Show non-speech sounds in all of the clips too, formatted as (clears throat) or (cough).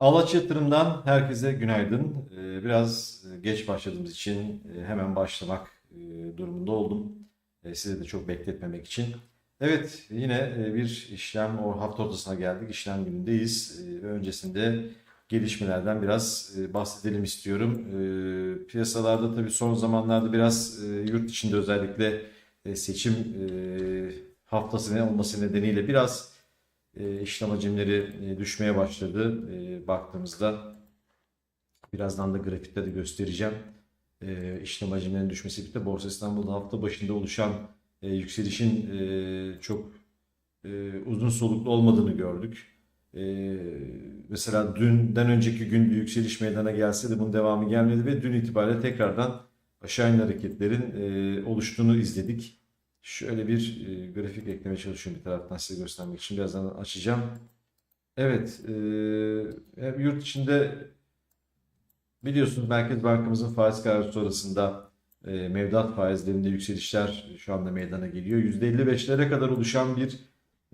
Alaç Yatırım'dan herkese günaydın. Ee, Biraz geç başladığımız için e, hemen başlamak e, durumunda oldum. E, Size de çok bekletmemek için. Evet, yine e, bir işlem, o hafta ortasına geldik. İşlem günündeyiz. E, öncesinde gelişmelerden biraz e, bahsedelim istiyorum. E, Piyasalarda tabii son zamanlarda biraz e, yurt içinde özellikle e, seçim e, haftası ne olması nedeniyle biraz e, işlem hacimleri e, düşmeye başladı e, baktığımızda. Birazdan da grafikte de göstereceğim. E, işlem hacimlerinin düşmesi birlikte Borsa İstanbul'da hafta başında oluşan yükselişin çok uzun soluklu olmadığını gördük. Mesela dünden önceki gün bir yükseliş meydana gelse de bunun devamı gelmedi ve dün itibariyle tekrardan aşağı yönlü hareketlerin oluştuğunu izledik. Şöyle bir e, grafik eklemeye çalışıyorum bir taraftan size göstermek için. Birazdan açacağım. Evet, e, yurt içinde biliyorsunuz Merkez Bankamızın faiz kararı sonrasında e, mevduat faizlerinde yükselişler şu anda meydana geliyor. %55'lere kadar oluşan bir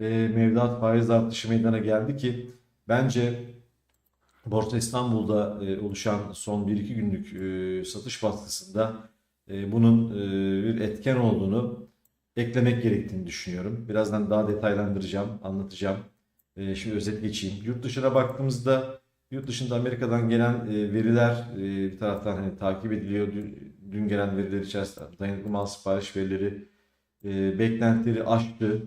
e, mevduat faiz artışı meydana geldi ki bence Borsa İstanbul'da e, oluşan son 1-2 günlük e, satış baskısında e, bunun e, bir etken olduğunu eklemek gerektiğini düşünüyorum. Birazdan daha detaylandıracağım, anlatacağım. E, şimdi özet geçeyim. Yurt dışına baktığımızda yurt dışında Amerika'dan gelen e, veriler e, bir taraftan hani takip ediliyor. Dün, gelen veriler içerisinde dayanıklı mal sipariş verileri e, beklentileri aştı.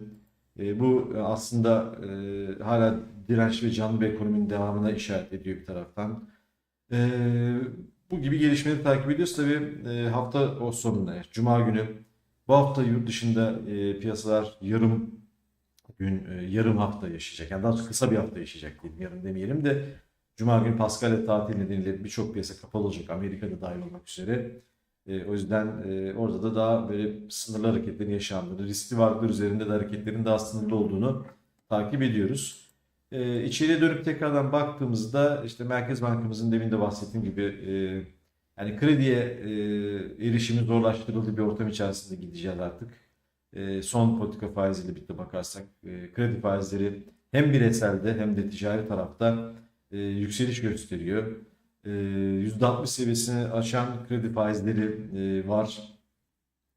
Bu aslında hala direnç ve canlı bir ekonominin devamına işaret ediyor bir taraftan. Bu gibi gelişmeleri takip ediyoruz. Tabii hafta o sonunda, Cuma günü bu hafta yurt dışında e, piyasalar yarım gün, e, yarım hafta yaşayacak. Yani daha kısa bir hafta yaşayacak diyelim. Yarım demeyelim de Cuma günü Paskalya tatili nedeniyle birçok piyasa kapalı olacak. Amerika'da dahil olmak üzere. E, o yüzden e, orada da daha böyle sınırlı hareketlerin yaşandığını, riskli varlıklar üzerinde de hareketlerin daha sınırlı olduğunu takip ediyoruz. E, içeriye dönüp tekrardan baktığımızda işte Merkez Bankamızın demin de bahsettiğim gibi e, yani krediye e, erişimi zorlaştırıldığı bir ortam içerisinde gideceğiz artık. E, son politika faiziyle birlikte bakarsak e, kredi faizleri hem bireyselde hem de ticari tarafta e, yükseliş gösteriyor. E, %60 seviyesini aşan kredi faizleri e, var.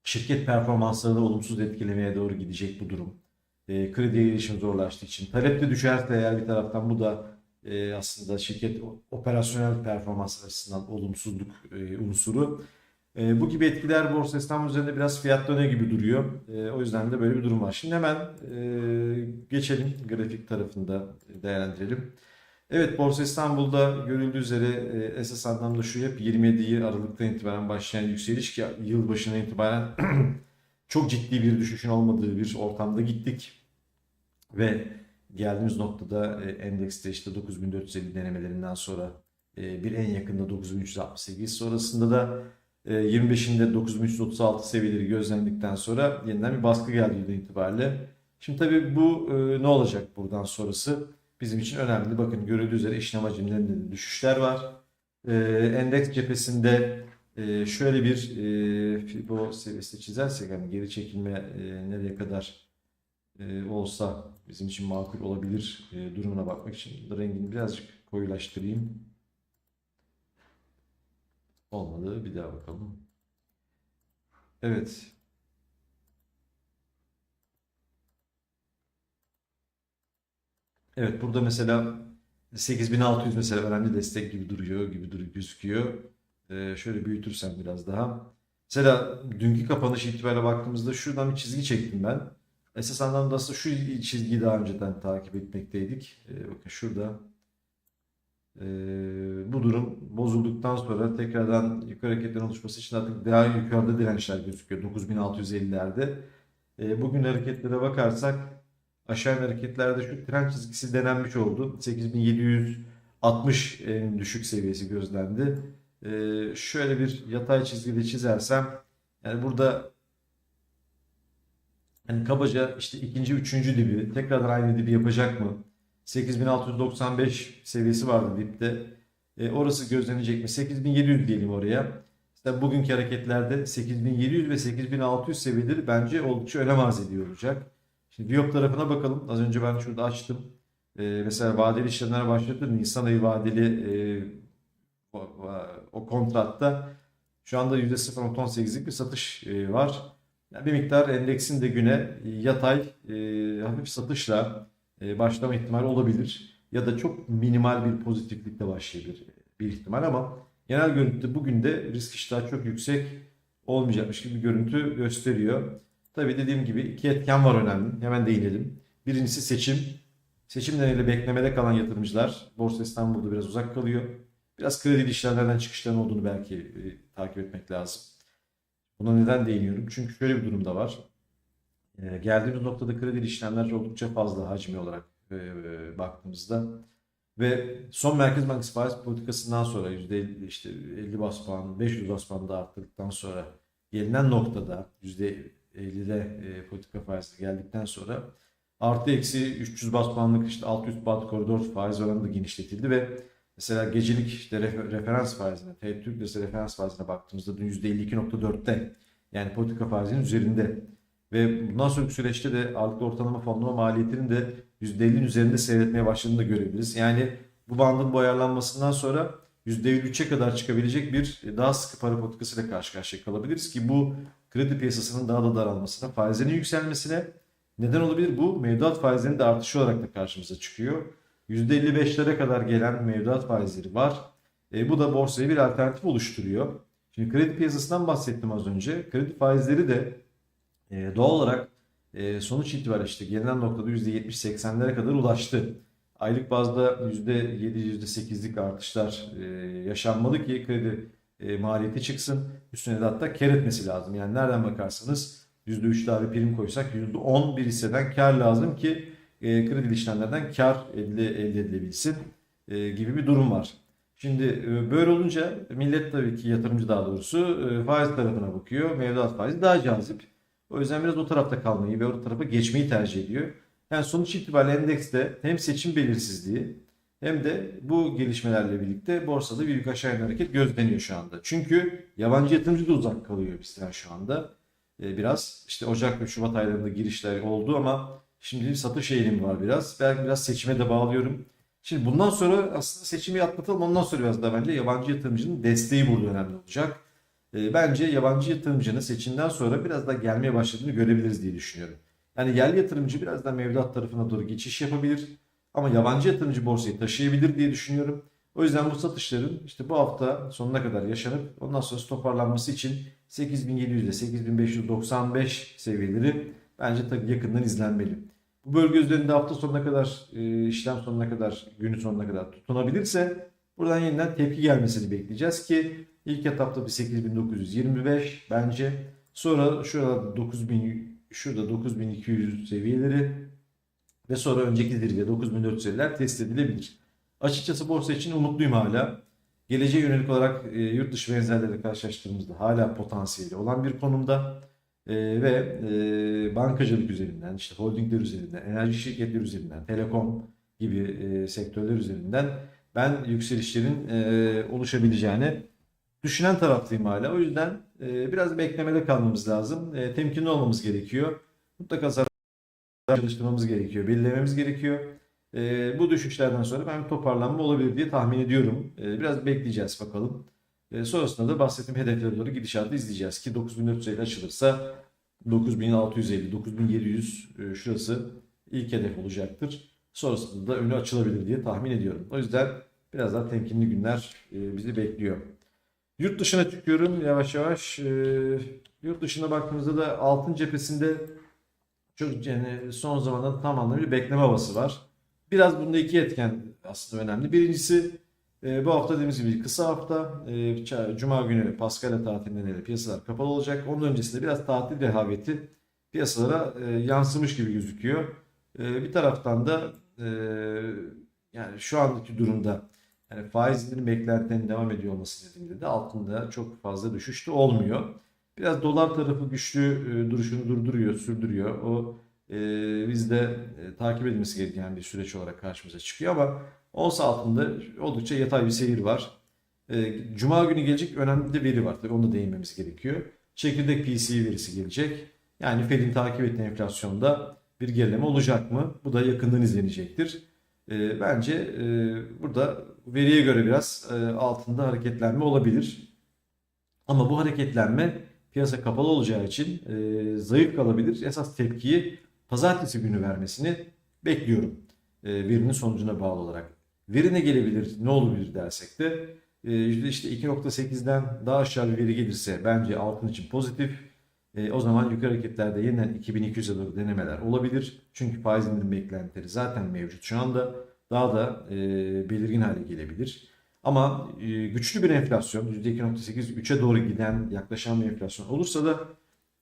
Şirket performanslarını olumsuz etkilemeye doğru gidecek bu durum. E, krediye erişim zorlaştığı için. Talep de düşerse eğer bir taraftan bu da e, aslında şirket operasyonel performans açısından olumsuzluk e, unsuru. E, bu gibi etkiler Borsa İstanbul üzerinde biraz fiyatlanıyor gibi duruyor. E, o yüzden de böyle bir durum var. Şimdi hemen e, geçelim grafik tarafında değerlendirelim. Evet Borsa İstanbul'da görüldüğü üzere e, esas anlamda şu hep 27 Aralık'tan itibaren başlayan yükseliş ki yılbaşına itibaren (clears throat) çok ciddi bir düşüşün olmadığı bir ortamda gittik. Ve geldiğimiz noktada e, endekste işte 9450 denemelerinden sonra e, bir en yakında 9368 sonrasında da e, 25'inde 9336 seviyeleri gözlendikten sonra yeniden bir baskı geldiği yıldan itibariyle. Şimdi tabii bu e, ne olacak buradan sonrası bizim için önemli. Bakın görüldüğü üzere işlem hacimlerinde de düşüşler var. E, endeks cephesinde e, şöyle bir e, Fibo seviyesi çizersek hani geri çekilme e, nereye kadar e, olsa bizim için makul olabilir e, durumuna bakmak için rengini birazcık koyulaştırayım. Olmadı. Bir daha bakalım. Evet. Evet burada mesela 8600 mesela önemli destek gibi duruyor gibi duruyor gözüküyor. Ee, şöyle büyütürsem biraz daha. Mesela dünkü kapanış itibariyle baktığımızda şuradan bir çizgi çektim ben. Esas anlamda aslında şu çizgiyi daha önceden takip etmekteydik. Ee, bakın şurada. Ee, bu durum bozulduktan sonra tekrardan yukarı hareketlerin oluşması için artık daha yukarıda dirençler gözüküyor. 9650'lerde. Ee, bugün hareketlere bakarsak aşağı hareketlerde şu trend çizgisi denenmiş oldu. 8760 en düşük seviyesi gözlendi. Ee, şöyle bir yatay çizgide çizersem yani burada Hani kabaca işte ikinci, üçüncü dibi tekrardan aynı dibi yapacak mı? 8695 seviyesi vardı dipte. E, orası gözlenecek mi? 8700 diyelim oraya. İşte bugünkü hareketlerde 8700 ve 8600 seviyeleri bence oldukça önem arz ediyor olacak. Şimdi Viyop tarafına bakalım. Az önce ben şurada açtım. E, mesela vadeli işlemler başladı. Nisan ayı vadeli e, o, o kontratta şu anda %0.18'lik bir satış e, var. Yani bir miktar endeksin de güne yatay e, hafif satışla e, başlama ihtimali olabilir. Ya da çok minimal bir pozitiflikle başlayabilir bir ihtimal ama genel görüntü bugün de risk iştahı çok yüksek olmayacakmış gibi bir görüntü gösteriyor. Tabii dediğim gibi iki etken var önemli. Hemen değinelim. Birincisi seçim. Seçim nedeniyle beklemede kalan yatırımcılar Borsa İstanbul'da biraz uzak kalıyor. Biraz kredi işlemlerden çıkışların olduğunu belki e, takip etmek lazım. Buna neden değiniyorum? Çünkü şöyle bir durum da var. E, geldiğimiz noktada kredi işlemler oldukça fazla hacmi olarak e, e, baktığımızda ve son Merkez Bankası faiz politikasından sonra %50 işte 50 bas puan, 500 bas puan da arttıktan sonra gelinen noktada %50'de e, politika faizi geldikten sonra artı eksi 300 bas puanlık işte 600 bas koridor faiz oranı da genişletildi ve mesela gecelik işte refer- referans faizine, T- Türk Lirası referans faizine baktığımızda dün %52.4'te yani politika faizinin üzerinde ve bundan sonraki süreçte de ağırlıklı ortalama fonlama maliyetinin de %50'nin üzerinde seyretmeye başladığını da görebiliriz. Yani bu bandın bu ayarlanmasından sonra %53'e kadar çıkabilecek bir e, daha sıkı para politikasıyla karşı karşıya kalabiliriz ki bu kredi piyasasının daha da daralmasına, faizlerin yükselmesine neden olabilir. Bu mevduat faizlerinin de artışı olarak da karşımıza çıkıyor. %55'lere kadar gelen mevduat faizleri var. E, bu da borsaya bir alternatif oluşturuyor. Şimdi kredi piyasasından bahsettim az önce. Kredi faizleri de e, doğal olarak e, sonuç itibariyle işte gelinen noktada %70-80'lere kadar ulaştı. Aylık bazda %7-%8'lik artışlar e, yaşanmalı ki kredi e, maliyeti çıksın. Üstüne de hatta kar etmesi lazım. Yani nereden bakarsanız %3 daha bir prim koysak %10 bir hisseden kar lazım ki e, kredi işlemlerden kar elde, elde edilebilsin e, gibi bir durum var. Şimdi e, böyle olunca millet tabii ki yatırımcı daha doğrusu e, faiz tarafına bakıyor. Mevduat faizi daha cazip. O yüzden biraz o tarafta kalmayı ve o tarafa geçmeyi tercih ediyor. Yani sonuç itibariyle endekste hem seçim belirsizliği hem de bu gelişmelerle birlikte borsada bir yukarı aşağı hareket gözleniyor şu anda. Çünkü yabancı yatırımcı da uzak kalıyor bizden şu anda. Ee, biraz işte Ocak ve Şubat aylarında girişler oldu ama şimdi bir satış eğilimi var biraz. Belki biraz seçime de bağlıyorum. Şimdi bundan sonra aslında seçimi atlatalım. Ondan sonra biraz da bence yabancı yatırımcının desteği burada önemli olacak. E, bence yabancı yatırımcının seçimden sonra biraz da gelmeye başladığını görebiliriz diye düşünüyorum. Yani yerli yatırımcı biraz da mevduat tarafına doğru geçiş yapabilir. Ama yabancı yatırımcı borsayı taşıyabilir diye düşünüyorum. O yüzden bu satışların işte bu hafta sonuna kadar yaşanıp ondan sonra toparlanması için 8700 ile 8595 seviyeleri bence tabii yakından izlenmeli. Bu bölge üzerinde hafta sonuna kadar, e, işlem sonuna kadar, günün sonuna kadar tutunabilirse buradan yeniden tepki gelmesini bekleyeceğiz ki ilk etapta bir 8925 bence. Sonra şurada 9000 şurada 9200 seviyeleri ve sonra önceki zirve 9400 seviyeler test edilebilir. Açıkçası borsa için umutluyum hala. Geleceğe yönelik olarak e, yurt dışı benzerleriyle karşılaştırdığımızda hala potansiyeli olan bir konumda E, ve e, bankacılık üzerinden, işte holdingler üzerinden, enerji şirketleri üzerinden, telekom gibi e, sektörler üzerinden ben yükselişlerin e, oluşabileceğini düşünen taraftayım hala. O yüzden e, biraz beklemede kalmamız lazım. E, temkinli olmamız gerekiyor. Mutlaka zarar çalıştırmamız gerekiyor, belirlememiz gerekiyor. E, bu düşüşlerden sonra ben toparlanma olabilir diye tahmin ediyorum. E, biraz bekleyeceğiz bakalım. E, sonrasında da bahsettiğim hedeflere doğru gidişatı izleyeceğiz ki 9450 açılırsa 9650, 9700 e, şurası ilk hedef olacaktır. Sonrasında da önü açılabilir diye tahmin ediyorum. O yüzden biraz daha temkinli günler e, bizi bekliyor. Yurt dışına çıkıyorum yavaş yavaş. E, yurt dışına baktığımızda da altın cephesinde çok yani son zamanlarda tam anlamıyla bekleme havası var. Biraz bunda iki etken aslında önemli. Birincisi e, bu hafta dediğimiz gibi kısa hafta. E, Cuma günü Paskalya tatilinden dolayı piyasalar kapalı olacak. Onun öncesinde biraz tatil rehaveti piyasalara e, yansımış gibi gözüküyor. E, bir taraftan da e, yani şu andaki durumda yani faizlerin beklentilerinin devam ediyor olması nedeniyle de altında çok fazla düşüş de olmuyor. Biraz dolar tarafı güçlü e, duruşunu durduruyor, sürdürüyor. O e, bizde e, takip edilmesi gereken bir süreç olarak karşımıza çıkıyor ama ons altında oldukça yatay bir seyir var. E, Cuma günü gelecek önemli de veri var. Tabii onu da değinmemiz gerekiyor. Çekirdek PCE verisi gelecek. Yani Fed'in takip ettiği enflasyonda bir gerileme olacak mı? Bu da yakından izlenecektir. E, bence e, burada veriye göre biraz e, altında hareketlenme olabilir. Ama bu hareketlenme piyasa kapalı olacağı için e, zayıf kalabilir. Esas tepkiyi pazartesi günü vermesini bekliyorum. Verinin sonucuna bağlı olarak. Veri ne gelebilir, ne olabilir dersek de e, işte 2.8'den daha aşağı bir veri gelirse bence altın için pozitif. E, o zaman yukarı hareketlerde yeniden 2200'e doğru denemeler olabilir. Çünkü faiz indirim beklentileri zaten mevcut şu anda. Daha da e, belirgin hale gelebilir. Ama güçlü bir enflasyon %2.8 3'e doğru giden yaklaşan bir enflasyon olursa da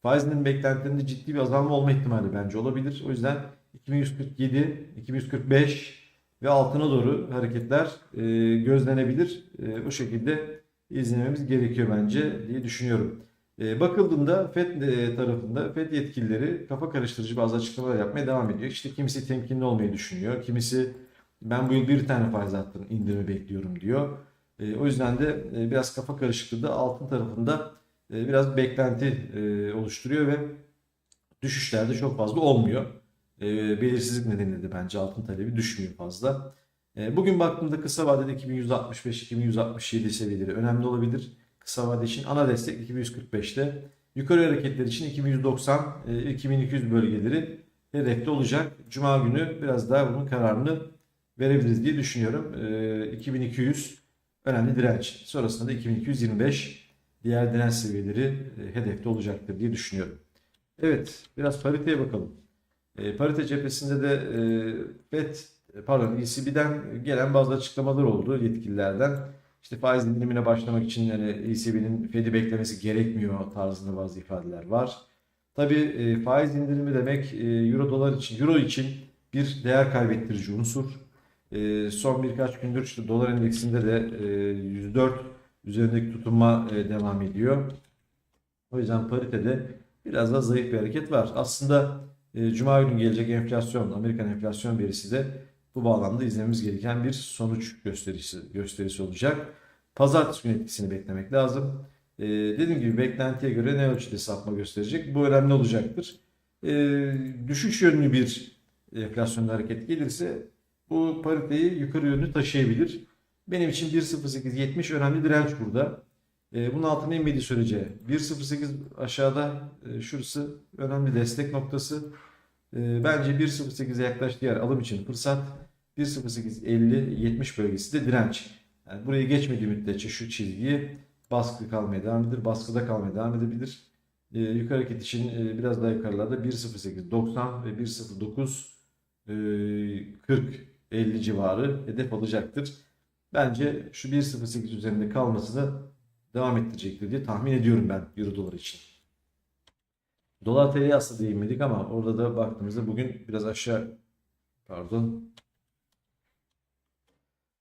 faiz indirim beklentilerinde ciddi bir azalma olma ihtimali bence olabilir. O yüzden 2147, 2145 ve altına doğru hareketler e, gözlenebilir. E, o şekilde izlememiz gerekiyor bence diye düşünüyorum. E, bakıldığında FED e, tarafında FED yetkilileri kafa karıştırıcı bazı açıklamalar yapmaya devam ediyor. İşte kimisi temkinli olmayı düşünüyor, kimisi ben bu yıl bir tane faiz arttırım indirimi bekliyorum diyor. E, o yüzden de e, biraz kafa karışıklığı da altın tarafında e, biraz beklenti e, oluşturuyor ve düşüşlerde çok fazla olmuyor. E, belirsizlik nedeniyle de bence altın talebi düşmüyor fazla. E, bugün baktığımda kısa vadede 2165-2167 seviyeleri önemli olabilir. Kısa vade için ana destek 2145'te. Yukarı hareketler için 2190-2200 bölgeleri hedefte olacak. Cuma günü biraz daha bunun kararını verebiliriz diye düşünüyorum. E, 2200 önemli direnç. Sonrasında da 2225 diğer direnç seviyeleri e, hedefte olacaktır diye düşünüyorum. Evet, biraz pariteye bakalım. E, parite cephesinde de e, FED, pardon ECB'den gelen bazı açıklamalar oldu yetkililerden. İşte faiz indirimine başlamak için yani ECB'nin Fed'i beklemesi gerekmiyor tarzında bazı ifadeler var. Tabii e, faiz indirimi demek e, Euro dolar için, Euro için bir değer kaybettirici unsur. E, son birkaç gündür işte dolar endeksinde de e, 104 üzerindeki tutunma e, devam ediyor. O yüzden paritede biraz daha zayıf bir hareket var. Aslında e, Cuma günü gelecek enflasyon, Amerikan enflasyon verisi de bu bağlamda izlememiz gereken bir sonuç gösterisi, gösterisi olacak. Pazartesi günü etkisini beklemek lazım. E, dediğim gibi beklentiye göre ne ölçüde sapma gösterecek? Bu önemli olacaktır. E, düşüş yönlü bir enflasyonda hareket gelirse bu pariteyi yukarı yönlü taşıyabilir. Benim için 1.0870 önemli direnç burada. E, bunun altına inmediği sürece 1.08 aşağıda e, şurası önemli destek noktası. E, bence 1.08'e yaklaştığı yer alım için fırsat. 1.0850-70 bölgesi de direnç. Yani burayı geçmediği müddetçe şu çizgiyi baskı kalmaya devam edebilir. Baskıda kalmaya devam edebilir. E, yukarı hareket için e, biraz daha yukarılarda 1.0890 ve 1.09 e, 40 50 civarı hedef alacaktır. Bence şu 1.08 üzerinde kalması da devam ettirecektir diye tahmin ediyorum ben Euro dolar için. Dolar TL'ye aslında değinmedik ama orada da baktığımızda bugün biraz aşağı pardon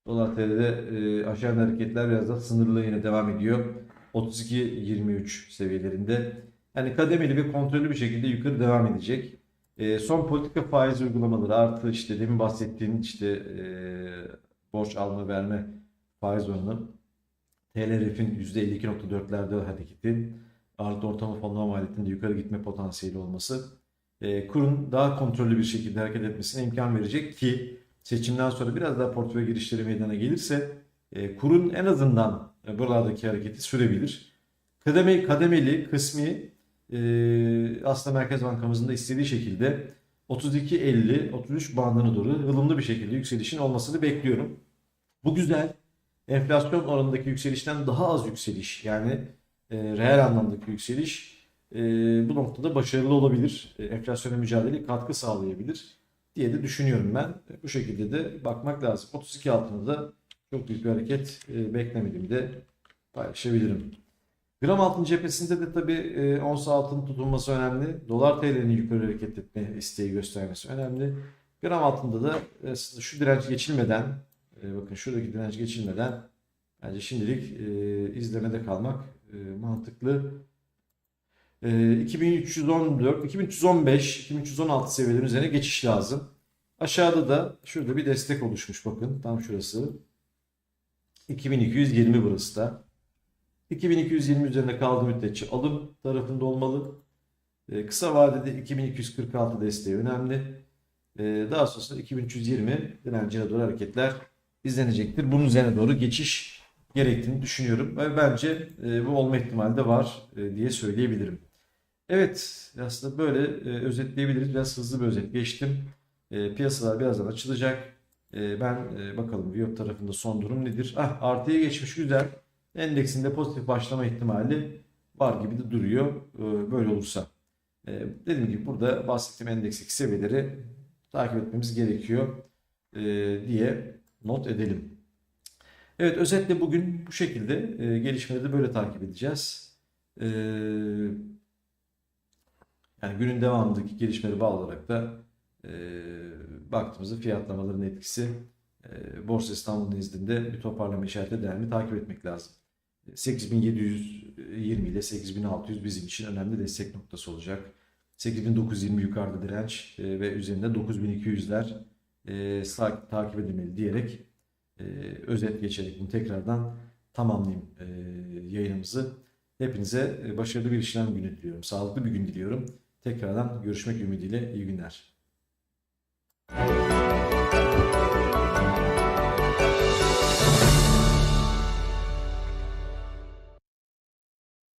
Dolar TL'de e, aşağı hareketler biraz da sınırlı yine devam ediyor. 32-23 seviyelerinde. Yani kademeli ve kontrollü bir şekilde yukarı devam edecek. E, son politika faiz uygulamaları artı işte demin bahsettiğim işte e, borç alma verme faiz oranı TLRF'in %52.4'lerde hareketi artı ortalama fonlama maliyetinde yukarı gitme potansiyeli olması e, kurun daha kontrollü bir şekilde hareket etmesine imkan verecek ki seçimden sonra biraz daha portföy girişleri meydana gelirse e, kurun en azından e, buralardaki hareketi sürebilir. Kademe, kademeli, kısmi e, aslında Merkez Bankamızın da istediği şekilde 32-50-33 bandına doğru ılımlı bir şekilde yükselişin olmasını bekliyorum. Bu güzel. Enflasyon oranındaki yükselişten daha az yükseliş yani e, reel anlamdaki yükseliş e, bu noktada başarılı olabilir. E, enflasyona mücadele katkı sağlayabilir diye de düşünüyorum ben. E, bu şekilde de bakmak lazım. 32 altında da çok büyük bir hareket e, beklemediğimi de paylaşabilirim. Gram altın cephesinde de tabii e, ons altın tutulması önemli. Dolar TL'nin yukarı hareket etme isteği göstermesi önemli. Gram altında da e, şu direnç geçilmeden e, bakın şuradaki direnç geçilmeden bence şimdilik e, izlemede kalmak e, mantıklı. E, 2314, 2315, 2316 seviyelerin üzerine geçiş lazım. Aşağıda da şurada bir destek oluşmuş bakın tam şurası. 2220 burası da. 2220 üzerinde kaldığı müddetçe alım tarafında olmalı. E, kısa vadede 2246 desteği önemli. Ee, daha sonrasında 2320 direncine doğru hareketler izlenecektir. Bunun üzerine doğru geçiş gerektiğini düşünüyorum ve bence e, bu olma ihtimali de var e, diye söyleyebilirim. Evet, aslında böyle e, özetleyebiliriz. Biraz hızlı bir özet geçtim. Piyasalar birazdan açılacak. Ben bakalım Viyop tarafında son durum nedir? Ah, artıya geçmiş güzel. Endeksinde pozitif başlama ihtimali var gibi de duruyor. böyle olursa. Dediğim gibi burada bahsettiğim endeksteki seviyeleri takip etmemiz gerekiyor diye not edelim. Evet, özetle bugün bu şekilde e, gelişmeleri böyle takip edeceğiz. E, yani günün devamındaki gelişmeleri bağlı olarak da e, baktığımızda fiyatlamaların etkisi e, Borsa İstanbul nezdinde bir toparlama işareti mi takip etmek lazım. 8720 ile 8600 bizim için önemli destek noktası olacak. 8920 yukarıda direnç e, ve üzerinde 9200'ler e, takip edilmeli diyerek e, özet geçerek bunu tekrardan tamamlayayım e, yayınımızı. Hepinize e, başarılı bir işlem günü diliyorum. Sağlıklı bir gün diliyorum. Tekrardan görüşmek ümidiyle iyi günler.